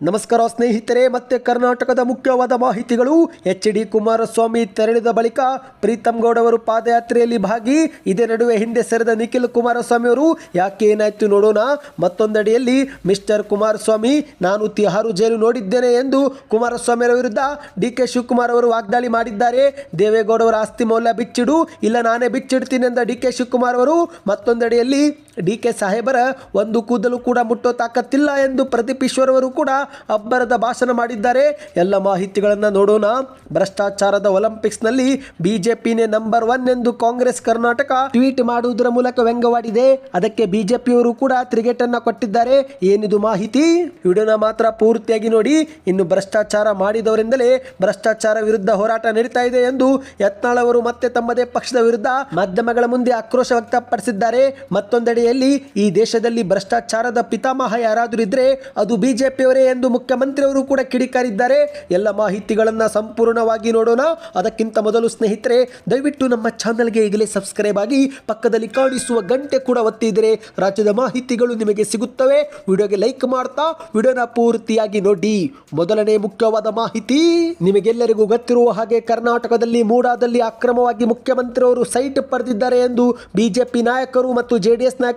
ನಮಸ್ಕಾರ ಸ್ನೇಹಿತರೆ, ಮತ್ತೆ ಕರ್ನಾಟಕದ ಮುಖ್ಯವಾದ ಮಾಹಿತಿಗಳು. ಎಚ್ ಡಿ ಕುಮಾರಸ್ವಾಮಿ ತೆರಳಿದ ಬಳಿಕ ಪ್ರೀತಮ್ ಗೌಡ ಅವರು ಪಾದಯಾತ್ರೆಯಲ್ಲಿ ಭಾಗಿ, ಇದೇ ನಡುವೆ ಹಿಂದೆ ಸರಿದ ನಿಖಿಲ್ ಕುಮಾರಸ್ವಾಮಿ ಅವರು, ಯಾಕೆ ಏನಾಯ್ತು ನೋಡೋಣ? ಮತ್ತೊಂದಡಿಯಲ್ಲಿ ಮಿಸ್ಟರ್ ಕುಮಾರಸ್ವಾಮಿ, ನಾನು ತಿಹಾರು ಜೈಲು ನೋಡಿದ್ದೇನೆ ಎಂದು ಕುಮಾರಸ್ವಾಮಿ ಅವರ ವಿರುದ್ಧ ಡಿ ಕೆ ಶಿವಕುಮಾರ್ ಅವರು ವಾಗ್ದಾಳಿ ಮಾಡಿದ್ದಾರೆ. ದೇವೇಗೌಡ ಅವರ ಆಸ್ತಿ ಮೌಲ್ಯ ಬಿಚ್ಚಿಡು, ಇಲ್ಲ ನಾನೇ ಬಿಚ್ಚಿಡ್ತೀನಿ ಎಂದ ಡಿ ಕೆ ಶಿವಕುಮಾರ್ ಅವರು, ಮತ್ತೊಂದೆಡೆಯಲ್ಲಿ ಡಿ ಕೆ ಸಾಹೇಬರ ಒಂದು ಕೂದಲು ಕೂಡ ಮುಟ್ಟೋ ತಾಕತ್ತಿಲ್ಲ ಎಂದು ಪ್ರದೀಪ್ ಈಶ್ವರ್ ಅವರು ಕೂಡ ಅಬ್ಬರದ ಭಾಷಣ ಮಾಡಿದ್ದಾರೆ. ಎಲ್ಲ ಮಾಹಿತಿಗಳನ್ನು ನೋಡೋಣ. ಭ್ರಷ್ಟಾಚಾರದ ಒಲಿಂಪಿಕ್ಸ್ನಲ್ಲಿ ಬಿಜೆಪಿನೇ ನಂಬರ್ ಒನ್ ಎಂದು ಕಾಂಗ್ರೆಸ್ ಕರ್ನಾಟಕ ಟ್ವೀಟ್ ಮಾಡುವುದರ ಮೂಲಕ ವ್ಯಂಗ್ಯವಾಡಿದೆ. ಅದಕ್ಕೆ ಬಿಜೆಪಿಯವರು ಕೂಡ ತಿರುಗೇಟನ್ನು ಕೊಟ್ಟಿದ್ದಾರೆ. ಏನಿದು ಮಾಹಿತಿ? ವಿಡಿಯೋನ ಮಾತ್ರ ಪೂರ್ತಿಯಾಗಿ ನೋಡಿ. ಇನ್ನು ಭ್ರಷ್ಟಾಚಾರ ಮಾಡಿದವರಿಂದಲೇ ಭ್ರಷ್ಟಾಚಾರ ವಿರುದ್ಧ ಹೋರಾಟ ನಡೀತಾ ಇದೆ ಎಂದು ಯತ್ನಾಳ್ ಅವರು ಮತ್ತೆ ತಮ್ಮದೇ ಪಕ್ಷದ ವಿರುದ್ಧ ಮಾಧ್ಯಮಗಳ ಮುಂದೆ ಆಕ್ರೋಶ ವ್ಯಕ್ತಪಡಿಸಿದ್ದಾರೆ. ಮತ್ತೊಂದೆಡೆಯಲ್ಲಿ ಈ ದೇಶದಲ್ಲಿ ಭ್ರಷ್ಟಾಚಾರದ ಪಿತಾಮಹ ಯಾರಾದರೂ ಇದ್ರೆ ಅದು ಬಿಜೆಪಿಯವರೇ ಎಂದು ಮುಖ್ಯಮಂತ್ರಿಯವರು ಕೂಡ ಕಿಡಿಕಾರಿದ್ದಾರೆ. ಎಲ್ಲ ಮಾಹಿತಿಗಳನ್ನ ಸಂಪೂರ್ಣವಾಗಿ ನೋಡೋಣ. ಅದಕ್ಕಿಂತ ಮೊದಲು ಸ್ನೇಹಿತರೆ, ದಯವಿಟ್ಟು ನಮ್ಮ ಚಾನಲ್ಗೆ ಈಗಲೇ ಸಬ್ಸ್ಕ್ರೈಬ್ ಆಗಿ ಪಕ್ಕದಲ್ಲಿ ಕಾಣಿಸುವ ಗಂಟೆ ಕೂಡ ಒತ್ತಿದರೆ ರಾಜ್ಯದ ಮಾಹಿತಿಗಳು ನಿಮಗೆ ಸಿಗುತ್ತವೆ. ವಿಡಿಯೋಗೆ ಲೈಕ್ ಮಾಡ್ತಾ, ವಿಡಿಯೋನ ಪೂರ್ತಿಯಾಗಿ ನೋಡಿ. ಮೊದಲನೇ ಮುಖ್ಯವಾದ ಮಾಹಿತಿ, ನಿಮಗೆಲ್ಲರಿಗೂ ಗೊತ್ತಿರುವ ಹಾಗೆ ಕರ್ನಾಟಕದಲ್ಲಿ ಮೂಡಾದಲ್ಲಿ ಅಕ್ರಮವಾಗಿ ಮುಖ್ಯಮಂತ್ರಿಯವರು ಸೈಟ್ ಪಡೆದಿದ್ದಾರೆ ಎಂದು ಬಿಜೆಪಿ ನಾಯಕರು ಮತ್ತು ಜೆಡಿಎಸ್ ನಾಯಕರು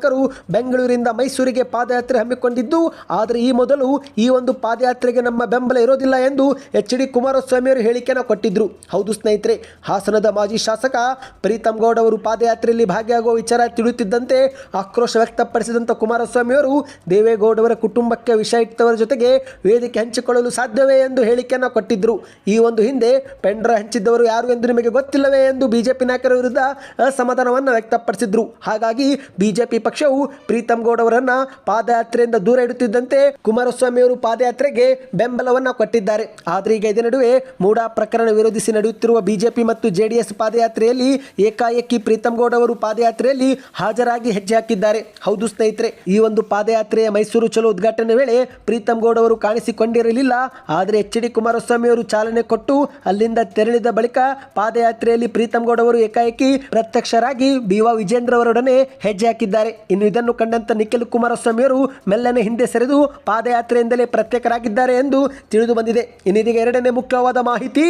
ಬೆಂಗಳೂರಿಂದ ಮೈಸೂರಿಗೆ ಪಾದಯಾತ್ರೆ ಹಮ್ಮಿಕೊಂಡಿದ್ದು, ಆದರೆ ಈ ಮೊದಲು ಈ ಒಂದು ಪಾದಯಾತ್ರೆಗೆ ನಮ್ಮ ಬೆಂಬಲ ಇರೋದಿಲ್ಲ ಎಂದು ಎಚ್ ಡಿ ಕುಮಾರಸ್ವಾಮಿ ಅವರು ಹೇಳಿಕೆಯನ್ನು ಕೊಟ್ಟಿದ್ದರು ಹೌದು ಸ್ನೇಹಿತರೆ, ಹಾಸನದ ಮಾಜಿ ಶಾಸಕ ಪ್ರೀತಮ್ ಗೌಡ ಅವರು ಪಾದಯಾತ್ರೆಯಲ್ಲಿ ಭಾಗಿಯಾಗುವ ವಿಚಾರ ತಿಳಿಯುತ್ತಿದ್ದಂತೆ ಆಕ್ರೋಶ ವ್ಯಕ್ತಪಡಿಸಿದಂಥ ಕುಮಾರಸ್ವಾಮಿ ಅವರು ದೇವೇಗೌಡವರ ಕುಟುಂಬಕ್ಕೆ ವಿಷ ಇಟ್ಟವರ ಜೊತೆಗೆ ವೇದಿಕೆ ಹಂಚಿಕೊಳ್ಳಲು ಸಾಧ್ಯವೇ ಎಂದು ಹೇಳಿಕೆಯನ್ನು ಕೊಟ್ಟಿದ್ದರು ಈ ಒಂದು ಹಿಂದೆ ಪೆಂಡ್ರ ಹಂಚಿದ್ದವರು ಯಾರು ಎಂದು ನಿಮಗೆ ಗೊತ್ತಿಲ್ಲವೇ ಎಂದು ಬಿಜೆಪಿ ನಾಯಕರ ವಿರುದ್ಧ ಅಸಮಾಧಾನವನ್ನು ವ್ಯಕ್ತಪಡಿಸಿದ್ರು. ಹಾಗಾಗಿ ಬಿಜೆಪಿ ಪಕ್ಷವು ಪ್ರೀತಮ್ ಗೌಡ ಅವರನ್ನ ಪಾದಯಾತ್ರೆಯಿಂದ ದೂರ ಇಡುತ್ತಿದ್ದಂತೆ ಕುಮಾರಸ್ವಾಮಿ ಅವರು ಪಾದಯಾತ್ರೆಗೆ ಬೆಂಬಲವನ್ನು ಕೊಟ್ಟಿದ್ದಾರೆ. ಆದರೆ ಈಗ ಇದೇ ನಡುವೆ ಮೂಡಾ ಪ್ರಕರಣ ವಿರೋಧಿಸಿ ನಡೆಯುತ್ತಿರುವ ಬಿಜೆಪಿ ಮತ್ತು ಜೆಡಿಎಸ್ ಪಾದಯಾತ್ರೆಯಲ್ಲಿ ಏಕಾಏಕಿ ಪ್ರೀತಮ್ ಗೌಡ ಅವರು ಪಾದಯಾತ್ರೆಯಲ್ಲಿ ಹಾಜರಾಗಿ ಹೆಜ್ಜೆ ಹಾಕಿದ್ದಾರೆ. ಹೌದು ಸ್ನೇಹಿತರೆ, ಈ ಒಂದು ಪಾದಯಾತ್ರೆಯ ಮೈಸೂರು ಚಲೋ ಉದ್ಘಾಟನೆ ವೇಳೆ ಪ್ರೀತಮ್ ಗೌಡ ಅವರು ಕಾಣಿಸಿಕೊಂಡಿರಲಿಲ್ಲ. ಆದರೆ ಎಚ್ ಡಿ ಕುಮಾರಸ್ವಾಮಿ ಅವರು ಚಾಲನೆ ಕೊಟ್ಟು ಅಲ್ಲಿಂದ ತೆರಳಿದ ಬಳಿಕ ಪಾದಯಾತ್ರೆಯಲ್ಲಿ ಪ್ರೀತಮ್ ಗೌಡ ಅವರು ಏಕಾಏಕಿ ಪ್ರತ್ಯಕ್ಷರಾಗಿ ಬಿವಾ ವಿಜೇಂದ್ರ ಅವರೊಡನೆ ಹೆಜ್ಜೆ ಹಾಕಿದ್ದಾರೆ. ಇನ್ನು ಇದನ್ನು ಕಂಡಂತ ನಿಖಿಲ್ ಕುಮಾರಸ್ವಾಮಿಯವರು ಮೆಲ್ಲನೆ ಹಿಂದೆ ಸರಿದು ಪಾದಯಾತ್ರೆಯಿಂದಲೇ ಪ್ರತ್ಯೇಕರಾಗಿದ್ದಾರೆ ಎಂದು ತಿಳಿದು ಬಂದಿದೆ. ಇನ್ನಿದೀಗ ಎರಡನೇ ಮುಖ್ಯವಾದ ಮಾಹಿತಿ,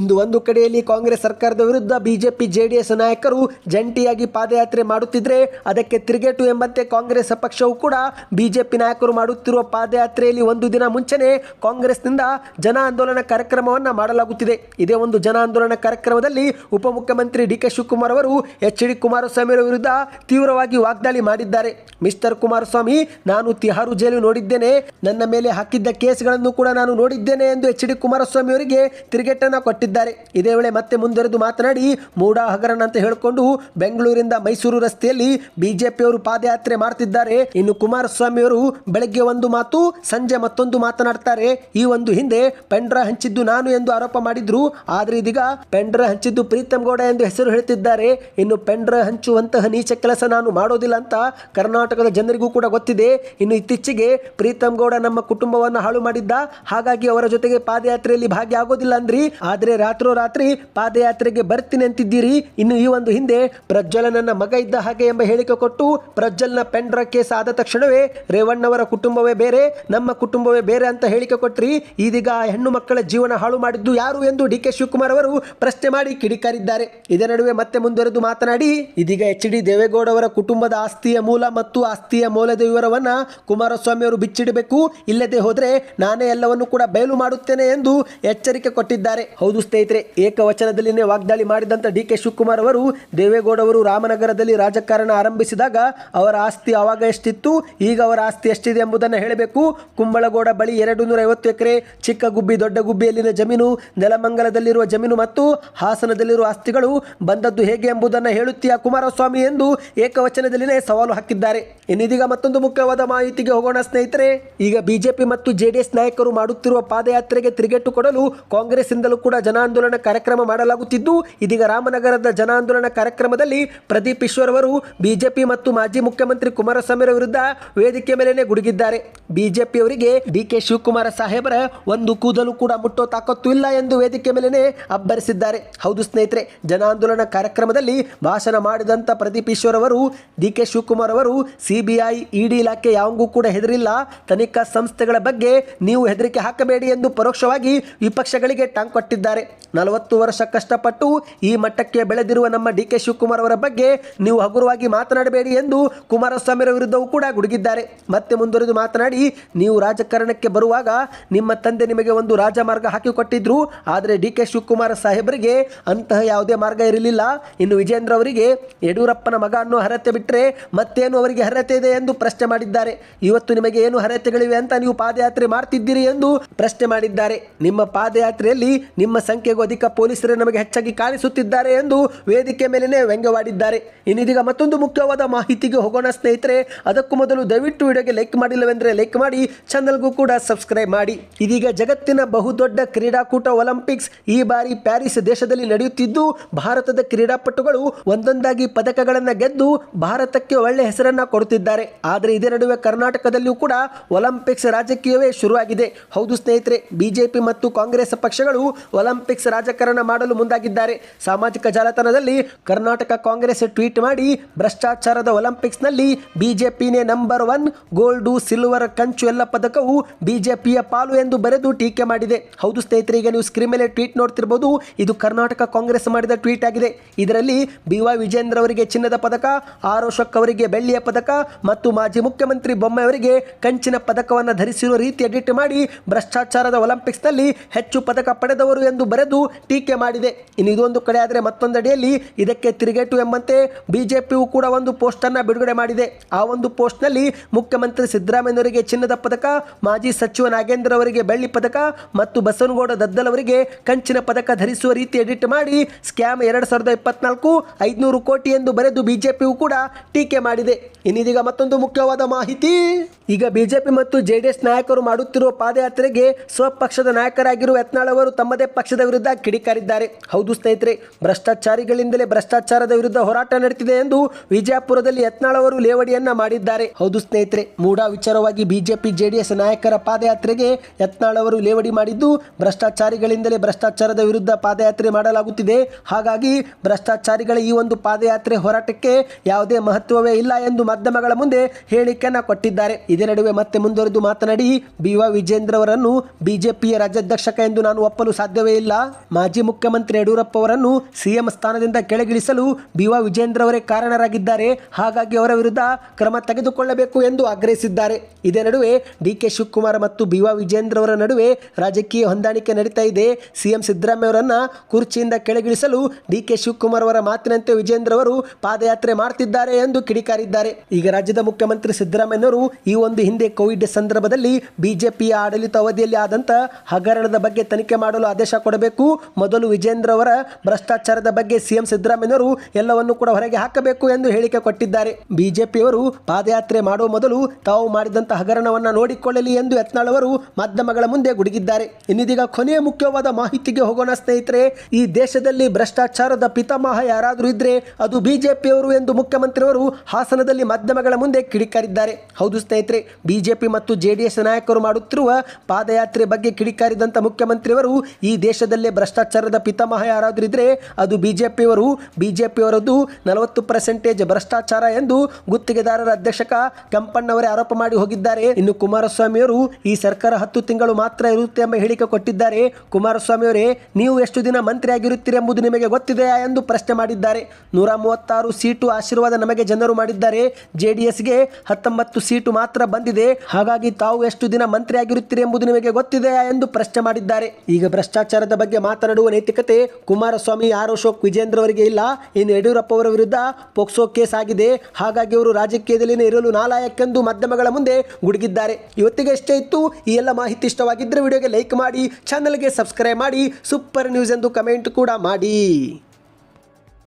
ಇಂದು ಒಂದು ಕಡೆಯಲ್ಲಿ ಕಾಂಗ್ರೆಸ್ ಸರ್ಕಾರದ ವಿರುದ್ಧ ಬಿಜೆಪಿ, ಜೆಡಿಎಸ್ ನಾಯಕರು ಜಂಟಿಯಾಗಿ ಪಾದಯಾತ್ರೆ ಮಾಡುತ್ತಿದ್ರೆ ಅದಕ್ಕೆ ತಿರುಗೇಟು ಎಂಬಂತೆ ಕಾಂಗ್ರೆಸ್ ಪಕ್ಷವು ಕೂಡ ಬಿಜೆಪಿ ನಾಯಕರು ಮಾಡುತ್ತಿರುವ ಪಾದಯಾತ್ರೆಯಲ್ಲಿ ಒಂದು ದಿನ ಮುಂಚೆನೆ ಕಾಂಗ್ರೆಸ್ನಿಂದ ಜನ ಆಂದೋಲನ ಕಾರ್ಯಕ್ರಮವನ್ನು ಮಾಡಲಾಗುತ್ತಿದೆ. ಇದೇ ಒಂದು ಜನ ಆಂದೋಲನ ಕಾರ್ಯಕ್ರಮದಲ್ಲಿ ಉಪಮುಖ್ಯಮಂತ್ರಿ ಡಿ ಕೆ ಶಿವಕುಮಾರ್ ಅವರು, ಎಚ್ ಡಿ ಕುಮಾರಸ್ವಾಮಿ ವಿರುದ್ಧ ತೀವ್ರವಾಗಿ ವಾಗ್ದಾಳಿ ಮಾಡಿದ್ದಾರೆ. ಮಿಸ್ಟರ್ ಕುಮಾರಸ್ವಾಮಿ, ನಾನು ತಿಹಾರು ಜೈಲು ನೋಡಿದ್ದೇನೆ. ನನ್ನ ಮೇಲೆ ಹಾಕಿದ್ದ ಕೇಸ್ಗಳನ್ನು ಕೂಡ ನಾನು ನೋಡಿದ್ದೇನೆ ಎಂದು ಎಚ್ ಡಿ ಕುಮಾರಸ್ವಾಮಿ ಅವರಿಗೆ ತಿರುಗೇಟನ್ನ ಕೊಟ್ಟಿದ್ದಾರೆ. ಇದೇ ವೇಳೆ ಮತ್ತೆ ಮುಂದುವರೆದು ಮಾತನಾಡಿ, ಮೂಡಾ ಹಗರಣ ಅಂತ ಹೇಳಿಕೊಂಡು ಬೆಂಗಳೂರಿಂದ ಮೈಸೂರು ರಸ್ತೆಯಲ್ಲಿ ಬಿಜೆಪಿಯವರು ಪಾದಯಾತ್ರೆ ಮಾಡ್ತಿದ್ದಾರೆ. ಇನ್ನು ಕುಮಾರಸ್ವಾಮಿ ಅವರು ಬೆಳಗ್ಗೆ ಒಂದು ಮಾತು, ಸಂಜೆ ಮತ್ತೊಂದು ಮಾತನಾಡ್ತಾರೆ. ಈ ಒಂದು ಹಿಂದೆ ಪೆಂಡ್ರ ಹಂಚಿದ್ದು ನಾನು ಎಂದು ಆರೋಪ ಮಾಡಿದ್ರು. ಆದ್ರೆ ಇದೀಗ ಪೆಂಡ್ರ ಹಂಚಿದ್ದು ಪ್ರೀತಮ್ ಗೌಡ ಎಂದು ಹೆಸರು ಹೇಳ್ತಿದ್ದಾರೆ. ಇನ್ನು ಪೆಂಡ್ರ ಹಂಚುವಂತಹ ನೀಚ ಕೆಲಸ ನಾನು ಮಾಡೋದಿಲ್ಲ ಕರ್ನಾಟಕದ ಜನರಿಗೂ ಕೂಡ ಗೊತ್ತಿದೆ. ಇನ್ನು ಇತ್ತೀಚೆಗೆ ಪ್ರೀತಮ್ ಗೌಡ ನಮ್ಮ ಕುಟುಂಬವನ್ನು ಹಾಳು ಮಾಡಿದ್ದ. ಹಾಗಾಗಿ ಅವರ ಜೊತೆಗೆ ಪಾದಯಾತ್ರೆಯಲ್ಲಿ ಭಾಗಿಯಾಗೋದಿಲ್ಲ ಅಂದ್ರಿ. ಆದ್ರೆ ರಾತ್ರೋರಾತ್ರಿ ಪಾದಯಾತ್ರೆಗೆ ಬರ್ತೀನಿ ಅಂತಿದ್ದೀರಿ. ಇನ್ನು ಈ ಒಂದು ಹಿಂದೆ ಪ್ರಜ್ವಲ ನನ್ನ ಮಗ ಇದ್ದ ಹಾಗೆ ಎಂಬ ಹೇಳಿಕೆ ಕೊಟ್ಟು ಪ್ರಜ್ವಲ್ನ ಪೆಂಡ್ರ ಕೇಸ್ ಆದ ತಕ್ಷಣವೇ ರೇವಣ್ಣವರ ಕುಟುಂಬವೇ ಬೇರೆ, ನಮ್ಮ ಕುಟುಂಬವೇ ಬೇರೆ ಅಂತ ಹೇಳಿಕೆ ಕೊಟ್ರಿ. ಇದೀಗ ಹೆಣ್ಣು ಮಕ್ಕಳ ಜೀವನ ಹಾಳು ಮಾಡಿದ್ದು ಯಾರು ಎಂದು ಡಿ ಕೆ ಶಿವಕುಮಾರ್ ಅವರು ಪ್ರಶ್ನೆ ಮಾಡಿ ಕಿಡಿಕಾರಿದ್ದಾರೆ. ಇದೇ ನಡುವೆ ಮತ್ತೆ ಮುಂದುವರೆದು ಮಾತನಾಡಿ, ಇದೀಗ ಎಚ್ ಡಿ ದೇವೇಗೌಡ ಅವರ ಕುಟುಂಬದ ಆಸ್ತಿಯ ಮೂಲ ಮತ್ತು ಆಸ್ತಿಯ ಮೌಲ್ಯದ ವಿವರವನ್ನ ಕುಮಾರಸ್ವಾಮಿ ಅವರು ಬಿಚ್ಚಿಡಬೇಕು. ಇಲ್ಲದೆ ಹೋದರೆ ನಾನೇ ಎಲ್ಲವನ್ನು ಕೂಡ ಬಯಲು ಮಾಡುತ್ತೇನೆ ಎಂದು ಎಚ್ಚರಿಕೆ ಕೊಟ್ಟಿದ್ದಾರೆ. ಹೌದು ಸ್ನೇಹಿತರೆ, ಏಕವಚನದಲ್ಲಿನೇ ವಾಗ್ದಾಳಿ ಮಾಡಿದಂತ ಡಿ ಕೆ ಶಿವಕುಮಾರ್ ಅವರು ದೇವೇಗೌಡ ಅವರು ರಾಮನಗರದಲ್ಲಿ ರಾಜಕಾರಣ ಆರಂಭಿಸಿದಾಗ ಅವರ ಆಸ್ತಿ ಆವಾಗ ಎಷ್ಟಿತ್ತು, ಈಗ ಅವರ ಆಸ್ತಿ ಎಷ್ಟಿದೆ ಎಂಬುದನ್ನು ಹೇಳಬೇಕು. ಕುಂಬಳಗೌಡ ಬಳಿ ಎರಡು ನೂರ ಐವತ್ತು ಎಕರೆ ಚಿಕ್ಕ ಗುಬ್ಬಿ, ದೊಡ್ಡ ಗುಬ್ಬಿಯಲ್ಲಿನ ಜಮೀನು, ನೆಲಮಂಗಲದಲ್ಲಿರುವ ಜಮೀನು ಮತ್ತು ಹಾಸನದಲ್ಲಿರುವ ಆಸ್ತಿಗಳು ಬಂದದ್ದು ಹೇಗೆ ಎಂಬುದನ್ನು ಹೇಳುತ್ತೀಯ ಕುಮಾರಸ್ವಾಮಿ ಎಂದು ಏಕವಚನದಲ್ಲಿನೇ ಸವಾಲು ಹಾಕಿದ್ದಾರೆ. ಇನ್ನಿದೀಗ ಮತ್ತೊಂದು ಮುಖ್ಯವಾದ ಮಾಹಿತಿಗೆ ಹೋಗೋಣ ಸ್ನೇಹಿತರೆ. ಈಗ ಬಿಜೆಪಿ ಮತ್ತು ಜೆಡಿಎಸ್ ನಾಯಕರು ಮಾಡುತ್ತಿರುವ ಪಾದಯಾತ್ರೆಗೆ ತಿರುಗೇಟು ಕೊಡಲು ಕಾಂಗ್ರೆಸ್ಸಿಂದಲೂ ಕೂಡ ಜನಾಂದೋಲನ ಕಾರ್ಯಕ್ರಮ ಮಾಡಲಾಗುತ್ತಿದ್ದು, ಇದೀಗ ರಾಮನಗರದ ಜನಾಂದೋಲನ ಕಾರ್ಯಕ್ರಮದಲ್ಲಿ ಪ್ರದೀಪ್ ಈಶ್ವರ್ ಅವರು ಬಿಜೆಪಿ ಮತ್ತು ಮಾಜಿ ಮುಖ್ಯಮಂತ್ರಿ ಕುಮಾರಸ್ವಾಮಿ ವಿರುದ್ಧ ವೇದಿಕೆ ಮೇಲೆನೆ ಗುಡುಗಿದ್ದಾರೆ. ಬಿಜೆಪಿಯವರಿಗೆ ಡಿ ಕೆ ಶಿವಕುಮಾರ ಸಾಹೇಬರ ಒಂದು ಕೂದಲು ಕೂಡ ಮುಟ್ಟೋ ತಾಕತ್ತು ಇಲ್ಲ ಎಂದು ವೇದಿಕೆ ಮೇಲೆನೆ ಅಬ್ಬರಿಸಿದ್ದಾರೆ. ಹೌದು ಸ್ನೇಹಿತರೆ, ಜನಾಂದೋಲನ ಕಾರ್ಯಕ್ರಮದಲ್ಲಿ ಭಾಷಣ ಮಾಡಿದಂತ ಪ್ರದೀಪ್ ಈಶ್ವರ್ ಅವರು ಡಿ ಕೆ ಶಿವಕುಮಾರ್ ಅವರು ಸಿಬಿಐ ಇಡಿ ಇಲಾಖೆ ಯಾವಂಗೂ ಕೂಡ ಹೆದರಿಲ್ಲ. ತನಿಖಾ ಸಂಸ್ಥೆಗಳ ಬಗ್ಗೆ ನೀವು ಹೆದರಿಕೆ ಹಾಕಬೇಡಿ ಎಂದು ಪರೋಕ್ಷವಾಗಿ ವಿಪಕ್ಷಗಳಿಗೆ ಟಾಂಗ್ ಕೊಟ್ಟಿದ್ದಾರೆ. ನಲವತ್ತು ವರ್ಷ ಕಷ್ಟಪಟ್ಟು ಈ ಮಟ್ಟಕ್ಕೆ ಬೆಳೆದಿರುವ ನಮ್ಮ ಡಿ ಕೆ ಶಿವಕುಮಾರ್ ಅವರ ಬಗ್ಗೆ ನೀವು ಹಗುರವಾಗಿ ಮಾತನಾಡಬೇಡಿ ಎಂದು ಕುಮಾರಸ್ವಾಮಿ ಅವರ ವಿರುದ್ಧವೂ ಕೂಡ ಗುಡುಗಿದ್ದಾರೆ. ಮತ್ತೆ ಮುಂದುವರೆದು ಮಾತನಾಡಿ, ನೀವು ರಾಜಕಾರಣಕ್ಕೆ ಬರುವಾಗ ನಿಮ್ಮ ತಂದೆ ನಿಮಗೆ ಒಂದು ರಾಜಮಾರ್ಗ ಹಾಕಿಕೊಟ್ಟಿದ್ರು. ಆದರೆ ಡಿ ಕೆ ಶಿವಕುಮಾರ ಸಾಹೇಬರಿಗೆ ಅಂತಹ ಯಾವುದೇ ಮಾರ್ಗ ಇರಲಿಲ್ಲ. ಇನ್ನು ವಿಜೇಂದ್ರ ಅವರಿಗೆ ಯಡಿಯೂರಪ್ಪನ ಮಗ ಅನ್ನೋ ಅರ್ಹತೆ ಬಿಟ್ಟರೆ ಮತ್ತೇನು ಅವರಿಗೆ ಅರ್ಹತೆ ಇದೆ ಎಂದು ಪ್ರಶ್ನೆ ಮಾಡಿದ್ದಾರೆ? ಇವತ್ತು ನಿಮಗೆ ಏನು ಅರ್ಹತೆಗಳಿವೆ ಅಂತ ನೀವು ಪಾದಯಾತ್ರೆ ಮಾಡ್ತಿದ್ದೀರಿ ಎಂದು ಪ್ರಶ್ನೆ ಮಾಡಿದ್ದಾರೆ. ನಿಮ್ಮ ಪಾದಯಾತ್ರೆಯಲ್ಲಿ ನಿಮ್ಮ ಸಂಖ್ಯೆಗೂ ಅಧಿಕ ಪೊಲೀಸರು ನಮಗೆ ಹೆಚ್ಚಾಗಿ ಕಾಣಿಸುತ್ತಿದ್ದಾರೆ ಎಂದು ವೇದಿಕೆ ಮೇಲೆಯೇ ವ್ಯಂಗ್ಯವಾಡಿದ್ದಾರೆ. ಇನ್ನಿದೀಗ ಮತ್ತೊಂದು ಮುಖ್ಯವಾದ ಮಾಹಿತಿಗೆ ಹೋಗೋಣ ಸ್ನೇಹಿತರೆ, ಅದಕ್ಕೂ ಮೊದಲು ದಯವಿಟ್ಟು ವಿಡಿಯೋಗೆ ಲೈಕ್ ಮಾಡಿಲ್ಲವೆಂದರೆ ಲೈಕ್ ಮಾಡಿ, ಚಾನಲ್ಗೂ ಕೂಡ ಸಬ್ಸ್ಕ್ರೈಬ್ ಮಾಡಿ. ಇದೀಗ ಜಗತ್ತಿನ ಬಹುದೊಡ್ಡ ಕ್ರೀಡಾಕೂಟ ಒಲಿಂಪಿಕ್ಸ್ ಈ ಬಾರಿ ಪ್ಯಾರಿಸ್ ದೇಶದಲ್ಲಿ ನಡೆಯುತ್ತಿದ್ದು, ಭಾರತದ ಕ್ರೀಡಾಪಟುಗಳು ಒಂದೊಂದಾಗಿ ಪದಕಗಳನ್ನು ಗೆದ್ದು, ಭಾರತಕ್ಕೆ ಒಳ್ಳೆ ಹೆಸರನ್ನ ಕೊಡುತ್ತಿದ್ದಾರೆ. ಆದರೆ ಇದೇ ನಡುವೆ ಕರ್ನಾಟಕದಲ್ಲಿಯೂ ಕೂಡ ಒಲಿಂಪಿಕ್ಸ್ ರಾಜಕೀಯವೇ ಶುರುವಾಗಿದೆ. ಹೌದು ಸ್ನೇಹಿತರೆ, ಬಿಜೆಪಿ ಮತ್ತು ಕಾಂಗ್ರೆಸ್ ಪಕ್ಷಗಳು ಒಲಿಂಪಿಕ್ಸ್ ರಾಜಕಾರಣ ಮಾಡಲು ಮುಂದಾಗಿದ್ದಾರೆ. ಸಾಮಾಜಿಕ ಜಾಲತಾಣದಲ್ಲಿ ಕರ್ನಾಟಕ ಕಾಂಗ್ರೆಸ್ ಟ್ವೀಟ್ ಮಾಡಿ, ಭ್ರಷ್ಟಾಚಾರದ ಒಲಿಂಪಿಕ್ಸ್ನಲ್ಲಿ ಬಿಜೆಪಿನೇ ನಂಬರ್ ಒನ್ ಗೋಲ್ಡು ಸಿಲ್ವರ್ ಕಂಚು ಎಲ್ಲ ಪದಕವು ಬಿಜೆಪಿಯ ಪಾಲು ಎಂದು ಬರೆದು ಟೀಕೆ ಮಾಡಿದೆ. ಹೌದು ಸ್ನೇಹಿತರೆ, ಈಗ ನೀವು ಸ್ಕ್ರೀನ್ ಮೇಲೆ ಟ್ವೀಟ್ ನೋಡ್ತಿರ್ಬೋದು, ಇದು ಕರ್ನಾಟಕ ಕಾಂಗ್ರೆಸ್ ಮಾಡಿದ ಟ್ವೀಟ್ ಆಗಿದೆ. ಇದರಲ್ಲಿ ಬಿ ವಿಜೇಂದ್ರ ಅವರಿಗೆ ಚಿನ್ನದ ಪದಕ, ಆರ್ ಅಶೋಕ್ ಅವರಿಗೆ ಬೆಳ್ಳಿಯ ಪದಕ ಮತ್ತು ಮಾಜಿ ಮುಖ್ಯಮಂತ್ರಿ ಬೊಮ್ಮೆ ಅವರಿಗೆ ಕಂಚಿನ ಪದಕವನ್ನು ಧರಿಸಿರುವ ರೀತಿ ಎಡಿಟ್ ಮಾಡಿ ಭ್ರಷ್ಟಾಚಾರದ ಒಲಿಂಪಿಕ್ಸ್ನಲ್ಲಿ ಹೆಚ್ಚು ಪದಕ ಪಡೆದವರು ಎಂದು ಬರೆದು ಟೀಕೆ ಮಾಡಿದೆ. ಇನ್ನು ಇದೊಂದು ಕಡೆ ಆದರೆ ಮತ್ತೊಂದಡಿಯಲ್ಲಿ ಇದಕ್ಕೆ ತಿರುಗೇಟು ಎಂಬಂತೆ ಬಿಜೆಪಿಯು ಕೂಡ ಒಂದು ಪೋಸ್ಟ್ ಅನ್ನ ಬಿಡುಗಡೆ ಮಾಡಿದೆ. ಆ ಒಂದು ಪೋಸ್ಟ್ನಲ್ಲಿ ಮುಖ್ಯಮಂತ್ರಿ ಸಿದ್ದರಾಮಯ್ಯನವರಿಗೆ ಚಿನ್ನದ ಪದಕ, ಮಾಜಿ ಸಚಿವ ನಾಗೇಂದ್ರ ಅವರಿಗೆ ಬೆಳ್ಳಿ ಪದಕ ಮತ್ತು ಬಸವನಗೌಡ ದದ್ದಲ್ ಅವರಿಗೆ ಕಂಚಿನ ಪದಕ ಧರಿಸುವ ರೀತಿ ಎಡಿಟ್ ಮಾಡಿ ಸ್ಕ್ಯಾಮ್ ಎರಡು ಸಾವಿರದ ಇಪ್ಪತ್ನಾಲ್ಕು ಐದುನೂರು ಕೋಟಿ ಎಂದು ಬರೆದು ಬಿಜೆಪಿಯು ಕೂಡ ಟೀಕೆ ಮಾಡಿದೆ. ಇನ್ನಿದೀಗ ಮತ್ತೊಂದು ಮುಖ್ಯವಾದ ಮಾಹಿತಿ. ಈಗ ಬಿಜೆಪಿ ಮತ್ತು ಜೆಡಿಎಸ್ ನಾಯಕರು ಮಾಡುತ್ತಿರುವ ಪಾದಯಾತ್ರೆಗೆ ಸ್ವಪಕ್ಷದ ನಾಯಕರಾಗಿರುವ ಯತ್ನಾಳ್ ಅವರು ತಮ್ಮದೇ ಪಕ್ಷದ ವಿರುದ್ಧ ಕಿಡಿಕಾರಿದ್ದಾರೆ. ಹೌದು ಸ್ನೇಹಿತರೆ, ಭ್ರಷ್ಟಾಚಾರಿಗಳಿಂದಲೇ ಭ್ರಷ್ಟಾಚಾರದ ವಿರುದ್ಧ ಹೋರಾಟ ನಡೆದಿದೆ ಎಂದು ವಿಜಯಪುರದಲ್ಲಿ ಯತ್ನಾಳ್ ಅವರು ಲೇವಡಿಯನ್ನ ಮಾಡಿದ್ದಾರೆ. ಹೌದು ಸ್ನೇಹಿತರೆ ಮೂಡಾ ವಿಚಾರವಾಗಿ ಬಿಜೆಪಿ, ಜೆಡಿಎಸ್ ನಾಯಕರ ಪಾದಯಾತ್ರೆಗೆ ಯತ್ನಾಳ್ ಅವರು ಲೇವಡಿ ಮಾಡಿದ್ದು, ಭ್ರಷ್ಟಾಚಾರಿಗಳಿಂದಲೇ ಭ್ರಷ್ಟಾಚಾರದ ವಿರುದ್ಧ ಪಾದಯಾತ್ರೆ ಮಾಡಲಾಗುತ್ತಿದೆ. ಹಾಗಾಗಿ ಭ್ರಷ್ಟಾಚಾರಿಗಳ ಈ ಒಂದು ಪಾದಯಾತ್ರೆ ಹೋರಾಟಕ್ಕೆ ಯಾವುದೇ ಮಹತ್ವವೇ ಇಲ್ಲ ಎಂದು ಮಾಧ್ಯಮಗಳ ಮುಂದೆ ಹೇಳಿಕೆಯನ್ನು ಕೊಟ್ಟಿದ್ದಾರೆ. ಇದೇ ನಡುವೆ ಮತ್ತೆ ಮುಂದುವರೆದು ಮಾತನಾಡಿ ಬಿ ವಾ ವಿಜೇಂದ್ರ ಅವರನ್ನು ಬಿಜೆಪಿಯ ರಾಜ್ಯಾಧ್ಯಕ್ಷಕ ಎಂದು ನಾನು ಒಪ್ಪಲು ಸಾಧ್ಯವೇ ಇಲ್ಲ. ಮಾಜಿ ಮುಖ್ಯಮಂತ್ರಿ ಯಡಿಯೂರಪ್ಪ ಅವರನ್ನು ಸಿಎಂ ಸ್ಥಾನದಿಂದ ಕೆಳಗಿಳಿಸಲು ಬಿ ವಾ ವಿಜೇಂದ್ರ ಅವರೇ ಕಾರಣರಾಗಿದ್ದಾರೆ. ಹಾಗಾಗಿ ಅವರ ವಿರುದ್ಧ ಕ್ರಮ ತೆಗೆದುಕೊಳ್ಳಬೇಕು ಎಂದು ಆಗ್ರಹಿಸಿದ್ದಾರೆ. ಇದೇ ನಡುವೆ ಡಿ ಕೆ ಶಿವಕುಮಾರ್ ಮತ್ತು ಬಿ ವಿಜೇಂದ್ರವರ ವಿಜೇಂದ್ರ ಅವರ ನಡುವೆ ರಾಜಕೀಯ ಹೊಂದಾಣಿಕೆ ನಡೀತಾ ಇದೆ. ಸಿಎಂ ಸಿದ್ದರಾಮಯ್ಯ ಅವರನ್ನ ಕುರ್ಚಿಯಿಂದ ಕೆಳಗಿಳಿಸಲು ಡಿ ಕೆ ಶಿವಕುಮಾರ್ ಅವರ ಮಾತಿನಂತೆ ವಿಜೇಂದ್ರ ಅವರು ಪಾದಯಾತ್ರೆ ಮಾಡ್ತಿದ್ದಾರೆ ಎಂದು ಕಿಡಿಕಾರಿದ್ದಾರೆ. ಈಗ ರಾಜ್ಯದ ಮುಖ್ಯಮಂತ್ರಿ ಸಿದ್ದರಾಮಯ್ಯನವರು ಈ ಒಂದು ಹಿಂದೆ ಕೋವಿಡ್ ಸಂದರ್ಭದಲ್ಲಿ ಬಿಜೆಪಿಯ ಆಡಳಿತ ಅವಧಿಯಲ್ಲಿ ಆದಂತ ಹಗರಣದ ಬಗ್ಗೆ ತನಿಖೆ ಮಾಡಲು ಆದೇಶ ಕೊಡಬೇಕು. ಮೊದಲು ವಿಜೇಂದ್ರ ಅವರ ಭ್ರಷ್ಟಾಚಾರದ ಬಗ್ಗೆ ಸಿಎಂ ಸಿದ್ದರಾಮಯ್ಯನವರು ಎಲ್ಲವನ್ನು ಕೂಡ ಹೊರಗೆ ಹಾಕಬೇಕು ಎಂದು ಹೇಳಿಕೆ ಕೊಟ್ಟಿದ್ದಾರೆ. ಬಿಜೆಪಿಯವರು ಪಾದಯಾತ್ರೆ ಮಾಡುವ ಮೊದಲು ತಾವು ಮಾಡಿದಂತಹ ಹಗರಣವನ್ನು ನೋಡಿಕೊಳ್ಳಲಿ ಎಂದು ಯತ್ನಾಳ್ ಅವರು ಮಾಧ್ಯಮಗಳ ಮುಂದೆ ಗುಡುಗಿದ್ದಾರೆ. ಇನ್ನಿದೀಗ ಕೊನೆಯ ಮುಖ್ಯವಾದ ಮಾಹಿತಿಗೆ ಹೋಗೋಣ ಸ್ನೇಹಿತರೆ, ಈ ದೇಶದಲ್ಲಿ ಭ್ರಷ್ಟಾಚಾರದ ಪಿತಾಮಹ ಯಾರಾದರೂ ಇದ್ರೆ ಅದು ಬಿಜೆಪಿಯವರು ಎಂದು ಮುಖ್ಯಮಂತ್ರಿಯವರು ಹಾಸನದಲ್ಲಿ ಮಾಧ್ಯಮಗಳ ಮುಂದೆ ಕಿಡಿಕಾರಿದ್ದಾರೆ. ಹೌದು ಸ್ನೇಹಿತರೆ, ಬಿಜೆಪಿ ಮತ್ತು ಜೆಡಿಎಸ್ ನಾಯಕರು ಮಾಡುತ್ತಿರುವ ಪಾದಯಾತ್ರೆ ಬಗ್ಗೆ ಕಿಡಿಕಾರಿದಂಥ ಮುಖ್ಯಮಂತ್ರಿಯವರು ಈ ದೇಶದಲ್ಲೇ ಭ್ರಷ್ಟಾಚಾರದ ಪಿತಾಮಹ ಯಾರಾದರೂ ಇದ್ರೆ ಅದು ಬಿಜೆಪಿಯವರು. ಬಿಜೆಪಿಯವರದ್ದು ನಲವತ್ತು ಪರ್ಸೆಂಟೇಜ್ ಭ್ರಷ್ಟಾಚಾರ ಎಂದು ಗುತ್ತಿಗೆದಾರರ ಅಧ್ಯಕ್ಷಕ ಕೆಂಪಣ್ಣವರೇ ಆರೋಪ ಮಾಡಿ ಹೋಗಿದ್ದಾರೆ. ಇನ್ನು ಕುಮಾರಸ್ವಾಮಿಯವರು ಈ ಸರ್ಕಾರ ಹತ್ತು ತಿಂಗಳು ಮಾತ್ರ ಇರುತ್ತೆ ಎಂಬ ಹೇಳಿಕೆ ಕೊಟ್ಟಿದ್ದಾರೆ. ಕುಮಾರಸ್ವಾಮಿ ಅವರೇ ನೀವು ಎಷ್ಟು ದಿನ ಮಂತ್ರಿಯಾಗಿರುತ್ತೀರಿ ಎಂಬುದು ನಿಮಗೆ ಗೊತ್ತಿದೆಯಾ ಎಂದು ಪ್ರಶ್ನೆ ಮಾಡಿದ್ದಾರೆ. ನೂರ ಮೂವತ್ತಾರು ಸೀಟು ಆಶೀರ್ವಾದ ನಮಗೆ ಜನರು ಮಾಡಿದ್ದಾರೆ. ಜೆಡಿಎಸ್ಗೆ ಹತ್ತೊಂಬತ್ತು ಸೀಟು ಮಾತ್ರ ಬಂದಿದೆ. ಹಾಗಾಗಿ ತಾವು ಎಷ್ಟು ದಿನ ಮಂತ್ರಿ ಆಗಿರುತ್ತೀರಿ ಎಂಬುದು ನಿಮಗೆ ಗೊತ್ತಿದೆಯಾ ಎಂದು ಪ್ರಶ್ನೆ ಮಾಡಿದ್ದಾರೆ. ಈಗ ಭ್ರಷ್ಟಾಚಾರದ ಬಗ್ಗೆ ಮಾತನಾಡುವ ನೈತಿಕತೆ ಕುಮಾರಸ್ವಾಮಿ ಆರ್ ಅಶೋಕ್ ವಿಜೇಂದ್ರ ಅವರಿಗೆ ಇಲ್ಲ. ಇನ್ನು ಯಡಿಯೂರಪ್ಪ ಅವರ ವಿರುದ್ಧ ಪೋಕ್ಸೋ ಕೇಸ್ ಆಗಿದೆ. ಹಾಗಾಗಿ ಅವರು ರಾಜಕೀಯದಲ್ಲಿ ಇರಲು ನಾಲಾಯಕ್ಕೆಂದು ಮಾಧ್ಯಮಗಳ ಮುಂದೆ ಗುಡುಗಿದ್ದಾರೆ. ಇವತ್ತಿಗೆ ಇಷ್ಟೇ ಇತ್ತು. ಈ ಎಲ್ಲ ಮಾಹಿತಿ ಇಷ್ಟವಾಗಿದ್ದರೆ ವಿಡಿಯೋಗೆ ಲೈಕ್ ಮಾಡಿ, ಚಾನಲ್ಗೆ ಸಬ್ಸ್ಕ್ರೈಬ್ ಮಾಡಿ, ಸೂಪರ್ ನ್ಯೂಸ್ ಎಂದು ಕಮೆಂಟ್ ಕೂಡ ಮಾಡಿ.